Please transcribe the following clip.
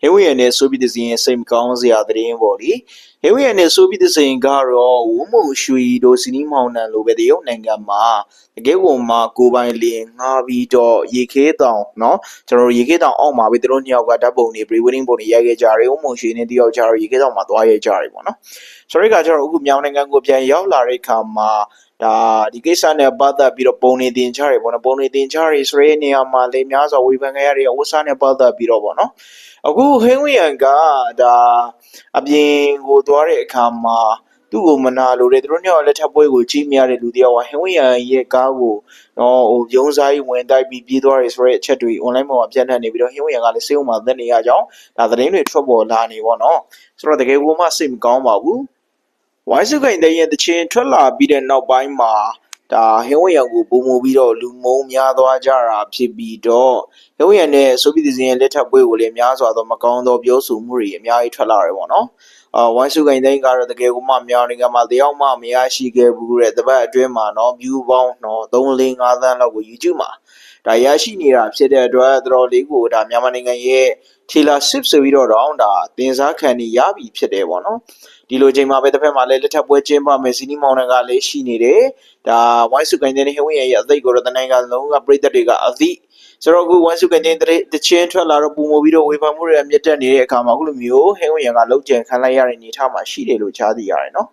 ဟင်းဝရနဲ့ဆိုပြီးတဲ့စီရင်စိတ်မကောင်းစရာသတင်းပေါ့လေဟင်းဝရနဲ့ဆိုပြီးတဲ့စီရင်ကတော့ဝုံမုံရွှေတို့စီနီးမောင်နှံလိုပဲတရုတ်နိုင်ငံမှာတကယ်ကိုမှကိုပိုင်လင်ငှားပြီးတော့ရေခဲတောင်เนาะကျွန်တော်တို့ရေခဲတောင်အောက်မှာပဲသူတို့နှစ်ယောက်ကဓာတ်ပုံတွေ pre wedding ပုံတွေရိုက်ခဲ့ကြတယ်ဝုံမုံရွှေနဲ့တယောက်ကြတော့ရေခဲတောင်မှာသွားရိုက်ကြတယ်ပေါ့နော်ဆိုတော့ကကျတော့အခုမြောင်နိုင်ငံကိုပြန်ရောက်လာတဲ့အခါမှာ ဒါဒီကိစ္စနဲ့ပတ်သက်ပြီးတော့ပုံနေတင်ချရတယ်ပေါ့နော်ပုံနေတင်ချရဆိုတဲ့နေရာမှာလေများစွာဝေဖန်ခဲ့ရတဲ့အဝတ်စားနဲ့ပတ်သက်ပြီးတော့ပေါ့နော်အခုဟင်းဝရန်ကဒါအပြင်ကိုသွားတဲ့အခါမှာသူ့ကိုမနာလို့တဲ့သူတို့ညောင်လက်ထပ်ပွဲကိုကြီးမြရတဲ့လူတယောက်ကဟင်းဝရန်ရဲ့ကားကိုတော့ဟိုရုံးစားကြီးဝင်တိုက်ပြီးပြေးသွားတယ်ဆိုတဲ့အချက်တွေ online ပေါ်မှာပြန့်နှံ့နေပြီးတော့ဟင်းဝရန်ကလည်းစေုံမှာသက်နေရကြောင်းဒါသတင်းတွေထွက်ပေါ်လာနေပေါ့နော်ဆိုတော့တကယ်ကိုမှစိတ်မကောင်းပါဘူး ဝိုင်းစုခိုင်တဲ့ရဲ့တခြင်းထွက်လာပြီးတဲ့နောက်ပိုင်းမှာ ဒါဟင်းဝရန်ကိုပုံမူပြီးတော့လူမုံများသွားကြတာဖြစ်ပြီးတော့ရုံးရံနဲ့ဆိုဗီဒီဇင်ရဲ့လက်ထပ်ပွဲကိုလည်းများစွာသောမကောင်းသောပြောဆိုမှုတွေအများကြီးထွက်လာတယ်ပေါ့နော်။အာဝိုင်းစုကိန်တိုင်းကတော့တကယ်ကိုမှမြောင်နိုင်ငံမှာတယောက်မှမရရှိခဲ့ဘူးတဲ့တပတ်အတွင်းမှာနော် view ပေါင်းနော်3 4 5သန်းလောက်ကို YouTube မှာဒါရရှိနေတာဖြစ်တဲ့အတွက်တော်တော်လေးကိုဒါမြန်မာနိုင်ငံရဲ့ Taylor Swift ဆိုပြီးတော့တော့ဒါတင်စားခံနေရပြီဖြစ်တယ်ပေါ့နော်။ဒီလိုချိန်မှာပဲတစ်ဖက်မှာလည်းလက်ထပ်ပွဲကျင်းပမယ်စီနီမောင်နှံကလည်းရှိနေတယ်။ဒါဝိုင်းစုကိန်တဲ့ဟိဝင်းရဲ့အသိကိုတော့တနိုင်ငံလုံးကပြည်သက်တွေကအသိဆိုတော့အခုဝမ်စုကနေတချင်းထွက်လာတော့ပုံမပြီးတော့ဝေဖန်မှုတွေမြင့်တက်နေတဲ့အခါမှာအခုလိုမျိုးဟင်းဝင်ရံကလောက်ကျန်ခံလိုက်ရတဲ့အနေအထားမှာရှိတယ်လို့ကြားသိရတယ်နော်